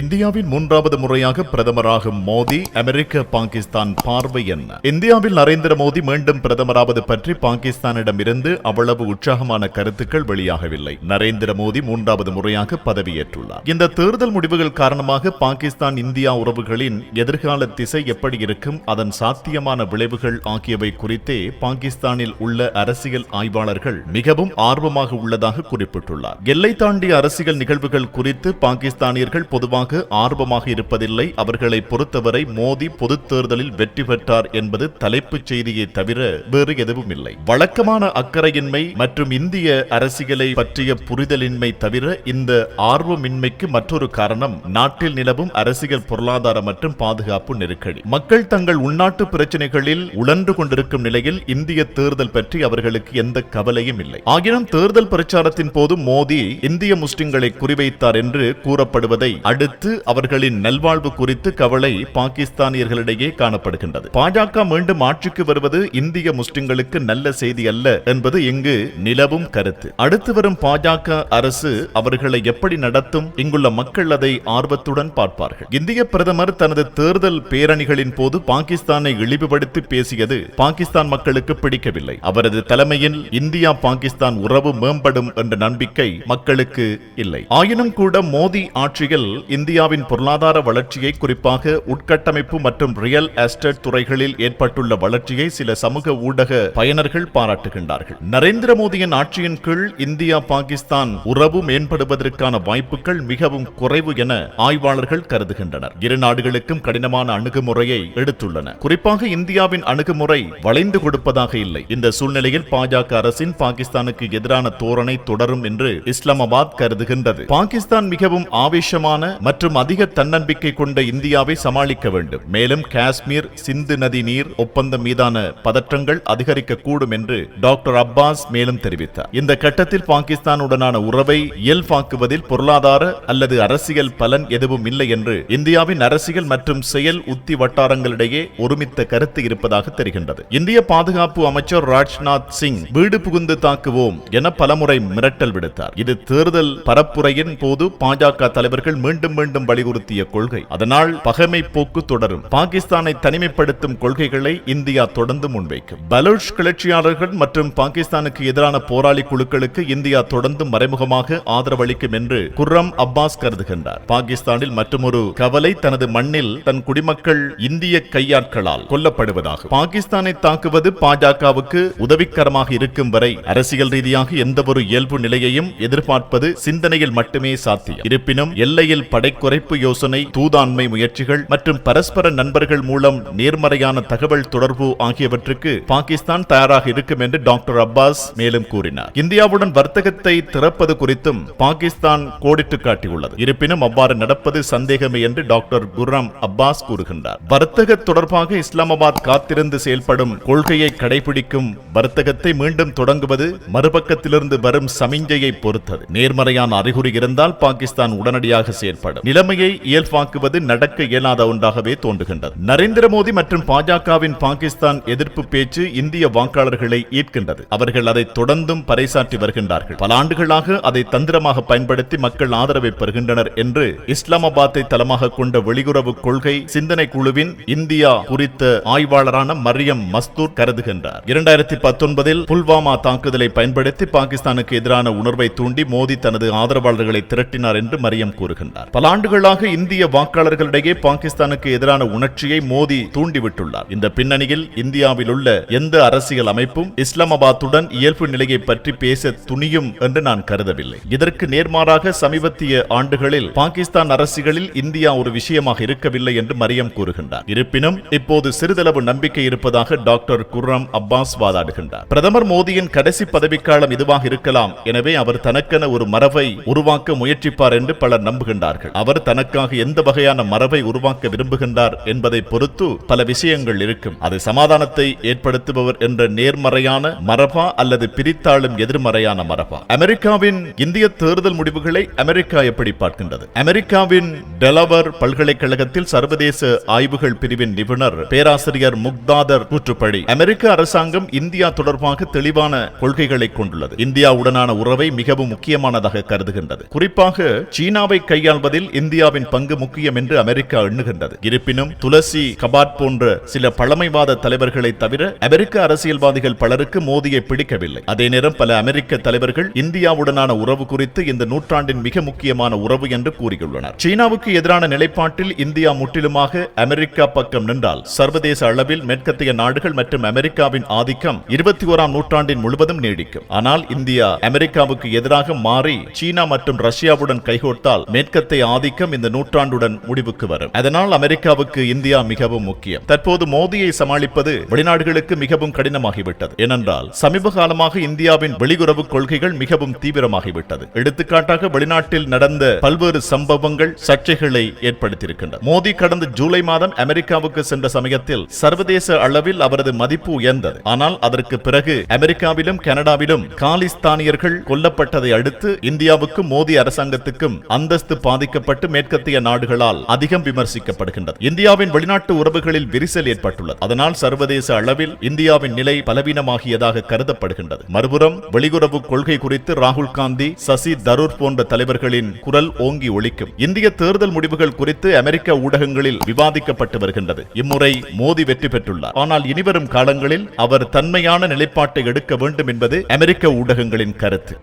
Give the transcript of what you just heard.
இந்தியாவின் மூன்றாவது முறையாக பிரதமராகும் மோடி அமெரிக்க பாகிஸ்தான் பார்வை என்ன? இந்தியாவில் நரேந்திர மோடி மீண்டும் பிரதமராவது பற்றி பாகிஸ்தானிடம் இருந்து அவ்வளவு உற்சாகமான கருத்துக்கள் வெளியாகவில்லை. நரேந்திர மோடி மூன்றாவது முறையாக பதவியேற்றுள்ளார். இந்த தேர்தல் முடிவுகள் காரணமாக பாகிஸ்தான் இந்தியா உறவுகளின் எதிர்கால திசை எப்படி இருக்கும் அதன் சாத்தியமான விளைவுகள் ஆகியவை குறித்தே பாகிஸ்தானில் உள்ள அரசியல் ஆய்வாளர்கள் மிகவும் ஆர்வமாக உள்ளதாக குறிப்பிட்டுள்ளார். எல்லை தாண்டிய அரசியல் நிகழ்வுகள் குறித்து பாகிஸ்தானியர்கள் பொதுவாக ஆர்வமாக இருப்பதில்லை. அவர்களை பொறுத்தவரை மோடி பொது தேர்தலில் வெற்றி பெற்றார் என்பது தலைப்புச் செய்தியை தவிர வேறு எதுவும் இல்லை வழக்கமான அக்கறையின்மை மற்றும் இந்திய அரசியலை பற்றிய புரிதலின்மை தவிர இந்த ஆர்வமின்மைக்கு மற்றொரு காரணம் நாட்டில் நிலவும் அரசியல் பொருளாதார மற்றும் பாதுகாப்பு நெருக்கடி. மக்கள் தங்கள் உள்நாட்டு பிரச்சனைகளில் உழன்று கொண்டிருக்கும் நிலையில் இந்திய தேர்தல் பற்றி அவர்களுக்கு எந்த கவலையும் இல்லை. ஆகினும் தேர்தல் பிரச்சாரத்தின் போது மோடி இந்திய முஸ்லிம்களை குறிவைத்தார் என்று கூறப்படுவதை அடுத்து அவர்களின் நல்வாழ்வு குறித்து கவலை பாகிஸ்தானியர்களிடையே காணப்படுகின்றது. பாஜக மீண்டும் ஆட்சிக்கு வருவது இந்திய முஸ்லிம்களுக்கு நல்ல செய்தி அல்ல என்பது இங்கு நிலவும் கருத்து. அடுத்து வரும் பாஜக அரசு அவர்களை எப்படி நடத்தும் இங்குள்ள மக்கள் அதை ஆர்வத்துடன் பார்ப்பார்கள். இந்திய பிரதமர் தனது தேர்தல் பேரணிகளின் போது பாகிஸ்தானை இழிவுபடுத்தி பேசியது பாகிஸ்தான் மக்களுக்கு பிடிக்கவில்லை. அவரது தலைமையில் இந்தியா பாகிஸ்தான் உறவு மேம்படும் என்ற நம்பிக்கை மக்களுக்கு இல்லை. ஆயினும் கூட மோடி ஆட்சியில் இந்தியாவின் பொருளாதார வளர்ச்சியை குறிப்பாக உட்கட்டமைப்பு மற்றும் ரியல் எஸ்டேட் துறைகளில் ஏற்பட்டுள்ள வளர்ச்சியை சில சமூக ஊடக பயனர்கள் பாராட்டுகின்றார்கள். நரேந்திர மோடியின் ஆட்சியின் கீழ் இந்தியா பாகிஸ்தான் உறவு மேம்படுவதற்கான வாய்ப்புகள் மிகவும் குறைவு என ஆய்வாளர்கள் கருதுகின்றனர். இரு நாடுகளுக்கும் கடினமான அணுகுமுறையை எடுத்துள்ளன. குறிப்பாக இந்தியாவின் அணுகுமுறை வளைந்து கொடுப்பதாக இல்லை. இந்த சூழ்நிலையில் பாஜக அரசின் பாகிஸ்தானுக்கு எதிரான தோரணை தொடரும் என்று இஸ்லாமாபாத் கருதுகின்றது. பாகிஸ்தான் மிகவும் ஆவேசமான மற்றும் அதிக தன்னம்பிக்கை கொண்ட இந்தியாவை சமாளிக்க வேண்டும். மேலும் காஷ்மீர் சிந்து நதி நீர் ஒப்பந்தம் மீதான பதற்றங்கள் அதிகரிக்க கூடும் என்று டாக்டர் அப்பாஸ் மேலும் தெரிவித்தார். இந்த கட்டத்தில் பாகிஸ்தானுடனான உறவை இயல்பாக்குவதில் பொருளாதார அல்லது அரசியல் பலன் எதுவும் இல்லை என்று இந்தியாவின் அரசியல் மற்றும் செயல் உத்தி வட்டாரங்களிடையே ஒருமித்த கருத்து இருப்பதாக தெரிகின்றது. இந்திய பாதுகாப்பு அமைச்சர் ராஜ்நாத் சிங் வீடு புகுந்து தாக்குவோம் என பலமுறை மிரட்டல் விடுத்தார். இது தேர்தல் பரப்புரையின் போது பாஜக தலைவர்கள் மீண்டும் மீண்டும் வலியுறுத்திய கொள்கை. அதனால் பகைமை போக்கு தொடரும். பாகிஸ்தானை தனிமைப்படுத்தும் கொள்கைகளை இந்தியா தொடர்ந்து முன்வைக்கும். பலூச் கிளர்ச்சியாளர்கள் மற்றும் பாகிஸ்தானுக்கு எதிரான போராளி குழுக்களுக்கு இந்தியா தொடர்ந்து மறைமுகமாக ஆதரவளிக்கும் என்று குர்ரம் அப்பாஸ் கருதுகின்றார். பாகிஸ்தானில் மற்றொரு கவலை தனது மண்ணில் தன் குடிமக்கள் இந்திய கையாட்களால் கொல்லப்படுவதாகும். பாகிஸ்தானை தாக்குவது பாஜகவுக்கு உதவிகரமாக இருக்கும் வரை அரசியல் ரீதியாக எந்தவொரு இயல்பு நிலையையும் எதிர்பார்ப்பது சிந்தனையில் மட்டுமே சாத்தியம். இருப்பினும் எல்லையில் படைக்குறைப்பு யோசனை தூதாண்மை முயற்சிகள் மற்றும் பரஸ்பர நண்பர்கள் மூலம் நேர்மறையான தகவல் தொடர்பு ஆகியவற்றுக்கு பாகிஸ்தான் தயாராக இருக்கும் என்று டாக்டர் அப்பாஸ் மேலும் கூறினார். இந்தியாவுடன் வர்த்தகத்தை திறப்பது குறித்தும் பாகிஸ்தான் கோடிட்டு காட்டியுள்ளது. இருப்பினும் அவ்வாறு நடப்பது சந்தேகமே என்று டாக்டர் குர்ராம் அப்பாஸ் கூறுகின்றார். வர்த்தக தொடர்பாக இஸ்லாமாபாத் காத்திருந்து செயல்படும் கொள்கையை கடைபிடிக்கும் வர்த்தகத்தை மீண்டும் தொடங்குவது மறுபக்கத்திலிருந்து வரும் சமிஞ்சையை பொறுத்தது. நேர்மறையான அறிகுறி இருந்தால் பாகிஸ்தான் உடனடியாக செயல்படும் நிலைமையை இயல்பாக்குவது நடக்க இயலாத ஒன்றாகவே தோன்றுகின்றது. நரேந்திர மோடி மற்றும் பாஜகவின் பாகிஸ்தான் எதிர்ப்பு பேச்சு இந்திய வாக்காளர்களை ஈர்க்கின்றது. அவர்கள் அதை தொடர்ந்தும் பறைசாற்றி வருகின்றார்கள். பல ஆண்டுகளாக அதை தந்திரமாக பயன்படுத்தி மக்கள் ஆதரவை பெறுகின்றனர் என்று இஸ்லாமாபாத்தை தளமாக கொண்ட வெளியுறவு கொள்கை சிந்தனை குழுவின் இந்தியா குறித்த ஆய்வாளரான மரியம் மஸ்தூர் கருதுகின்றார். இரண்டாயிரத்தி பத்தொன்பதில் புல்வாமா தாக்குதலை பயன்படுத்தி பாகிஸ்தானுக்கு எதிரான உணர்வை தூண்டி மோடி தனது ஆதரவாளர்களை திரட்டினார் என்று மரியம் கூறுகின்றார். பல ஆண்டுகளாக இந்திய வாக்காளர்களிடையே பாகிஸ்தானுக்கு எதிரான உணர்ச்சியை மோடி தூண்டிவிட்டுள்ளார். இந்த பின்னணியில் இந்தியாவில் உள்ள எந்த அரசியல் அமைப்பும் இஸ்லாமாபாத்துடன் இயல்பு நிலையை பற்றி பேச துணியும் என்று நான் கருதவில்லை. இதற்கு நேர்மாறாக சமீபத்திய ஆண்டுகளில் பாகிஸ்தான் அரசியலில் இந்தியா ஒரு விஷயமாக இருக்கவில்லை என்று மரியம் கூறுகின்றார். இருப்பினும் இப்போது சிறிதளவு நம்பிக்கை இருப்பதாக டாக்டர் குர்ரம் அப்பாஸ் வாதாடுகின்றார். பிரதமர் மோடியின் கடைசி பதவிக்காலம் இதுவாக இருக்கலாம். எனவே அவர் தனக்கென ஒரு மரபை உருவாக்க முயற்சிப்பார் என்று பலர் நம்புகின்றார்கள். அவர் தனக்காக எந்த வகையான மரபை உருவாக்க விரும்புகின்றார் என்பதை பொறுத்து பல விஷயங்கள் இருக்கும். அது சமாதானத்தை ஏற்படுத்துபவர் என்ற நேர்மறையான மரபா அல்லது பிரித்தாளும் எதிர்மறையான மரபா? அமெரிக்காவின் இந்திய தேர்தல் முடிவுகளை அமெரிக்கா எப்படி பார்க்கின்றது? அமெரிக்காவின் டெலவர் பல்கலைக்கழகத்தில் சர்வதேச ஆய்வுகள் பிரிவின் நிபுணர் பேராசிரியர் முக்தாதர் கூற்றுப்படி அமெரிக்க அரசாங்கம் இந்தியா தொடர்பாக தெளிவான கொள்கைகளை கொண்டுள்ளது. இந்தியாவுடனான உறவை மிகவும் முக்கியமானதாக கருதுகின்றது. குறிப்பாக சீனாவை கையாள்வதில் அமைப்பதில் இந்தியாவின் பங்கு முக்கியம் என்று அமெரிக்கா எண்ணுகின்றது. இருப்பினும் துளசி கபாட் போன்ற சில பழமைவாத தலைவர்களை தவிர அமெரிக்க அரசியல்வாதிகள் பலருக்கு மோதியை பிடிக்கவில்லை. அதே நேரம் பல அமெரிக்க தலைவர்கள் இந்தியாவுடனான உறவு குறித்து இந்த நூற்றாண்டின் மிக முக்கியமான உறவு என்று கூறியுள்ளனர். சீனாவுக்கு எதிரான நிலைப்பாட்டில் இந்தியா முற்றிலுமாக அமெரிக்கா பக்கம் நின்றால் சர்வதேச அளவில் மேற்கத்திய நாடுகள் மற்றும் அமெரிக்காவின் ஆதிக்கம் இருபத்தி ஓராம் நூற்றாண்டின் முழுவதும் நீடிக்கும். ஆனால் இந்தியா அமெரிக்காவுக்கு எதிராக மாறி சீனா மற்றும் ரஷ்யாவுடன் கைகோர்த்தால் மேற்கத்தை ஆதிக்கம் இந்த நூற்றாண்டுடன் முடிவுக்கு வரும். அதனால் அமெரிக்காவுக்கு இந்தியா மிகவும் முக்கியம். தற்போது மோதியை சமாளிப்பது வெளிநாடுகளுக்கு மிகவும் கடினமாகிவிட்டது. ஏனென்றால் சமீப காலமாக இந்தியாவின் வெளியுறவு கொள்கைகள் மிகவும் தீவிரமாகிவிட்டது. எடுத்துக்காட்டாக வெளிநாட்டில் நடந்த பல்வேறு சம்பவங்கள் சர்ச்சைகளை ஏற்படுத்தியிருக்கின்றன. மோடி கடந்த ஜூலை மாதம் அமெரிக்காவுக்கு சென்ற சமயத்தில் சர்வதேச அளவில் அவரது மதிப்பு உயர்ந்தது. ஆனால் அதற்கு பிறகு அமெரிக்காவிலும் கனடாவிலும் காலிஸ்தானியர்கள் கொல்லப்பட்டதை அடுத்து இந்தியாவுக்கும் மோடி அரசாங்கத்துக்கும் அந்தஸ்து பாதிக்க பாதிக்கப்பட்டு மேற்கத்திய நாடுகளால் அதிகம் விமர்சிக்கப்படுகின்றது. இந்தியாவின் வெளிநாட்டு உறவுகளில் விரிசல் ஏற்பட்டுள்ளது. அதனால் சர்வதேச அளவில் இந்தியாவின் நிலை பலவீனமாகியதாக கருதப்படுகின்றது. மறுபுறம் வெளியுறவு கொள்கை குறித்து ராகுல் காந்தி சசி தரூர் போன்ற தலைவர்களின் குரல் ஓங்கி ஒழிக்கும் இந்திய தேர்தல் முடிவுகள் குறித்து அமெரிக்க ஊடகங்களில் விவாதிக்கப்பட்டு வருகின்றது. இம்முறை மோடி வெற்றி பெற்றுள்ளார். ஆனால் இனிவரும் காலங்களில் அவர் தன்மையான நிலைப்பாட்டை எடுக்க வேண்டும் என்பது அமெரிக்க ஊடகங்களின் கருத்து.